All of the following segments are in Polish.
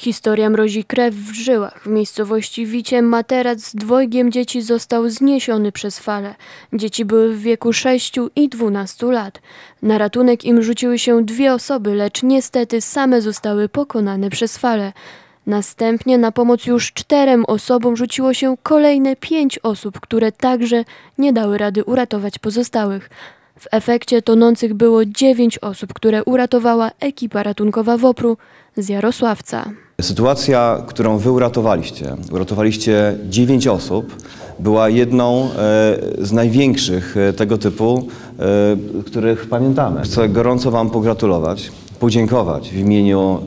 Historia mrozi krew w żyłach. W miejscowości Wicie materac z dwojgiem dzieci został zniesiony przez falę. Dzieci były w wieku 6 i 12 lat. Na ratunek im rzuciły się dwie osoby, lecz niestety same zostały pokonane przez falę. Następnie na pomoc już czterem osobom rzuciło się kolejne pięć osób, które także nie dały rady uratować pozostałych. W efekcie tonących było dziewięć osób, które uratowała ekipa ratunkowa WOPR-u z Jarosławca. Sytuacja, którą wy uratowaliście, uratowaliście 9 osób, była jedną e, z największych e, tego typu, e, których pamiętamy. Chcę gorąco wam pogratulować, podziękować w imieniu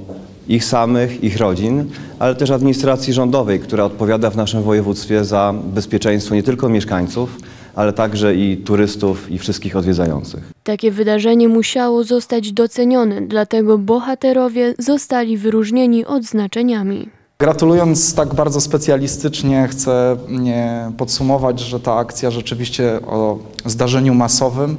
ich samych, ich rodzin, ale też administracji rządowej, która odpowiada w naszym województwie za bezpieczeństwo nie tylko mieszkańców, ale także i turystów i wszystkich odwiedzających. Takie wydarzenie musiało zostać docenione, dlatego bohaterowie zostali wyróżnieni odznaczeniami. Gratulując tak bardzo specjalistycznie, chcę nie, podsumować, że ta akcja rzeczywiście o zdarzeniu masowym e,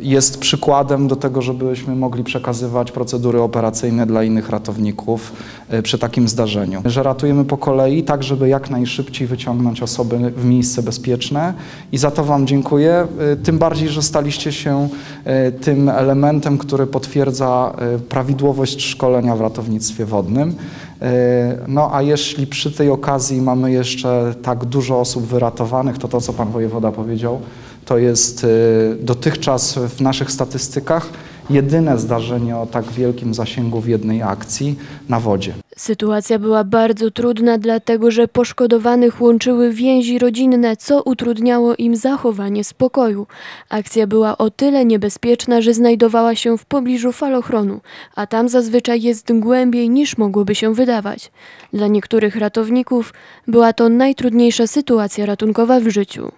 jest przykładem do tego, żebyśmy mogli przekazywać procedury operacyjne dla innych ratowników e, przy takim zdarzeniu. Że ratujemy po kolei, tak żeby jak najszybciej wyciągnąć osoby w miejsce bezpieczne i za to Wam dziękuję. E, Tym bardziej, że staliście się e, tym elementem, który potwierdza e, prawidłowość szkolenia w ratownictwie wodnym. E, No a jeśli przy tej okazji mamy jeszcze tak dużo osób wyratowanych, to to, co Pan Wojewoda powiedział, to jest e, dotychczas w naszych statystykach jedyne zdarzenie o tak wielkim zasięgu w jednej akcji na wodzie. Sytuacja była bardzo trudna, dlatego że poszkodowanych łączyły więzi rodzinne, co utrudniało im zachowanie spokoju. Akcja była o tyle niebezpieczna, że znajdowała się w pobliżu falochronu, a tam zazwyczaj jest głębiej niż mogłoby się wydawać. Dla niektórych ratowników była to najtrudniejsza sytuacja ratunkowa w życiu.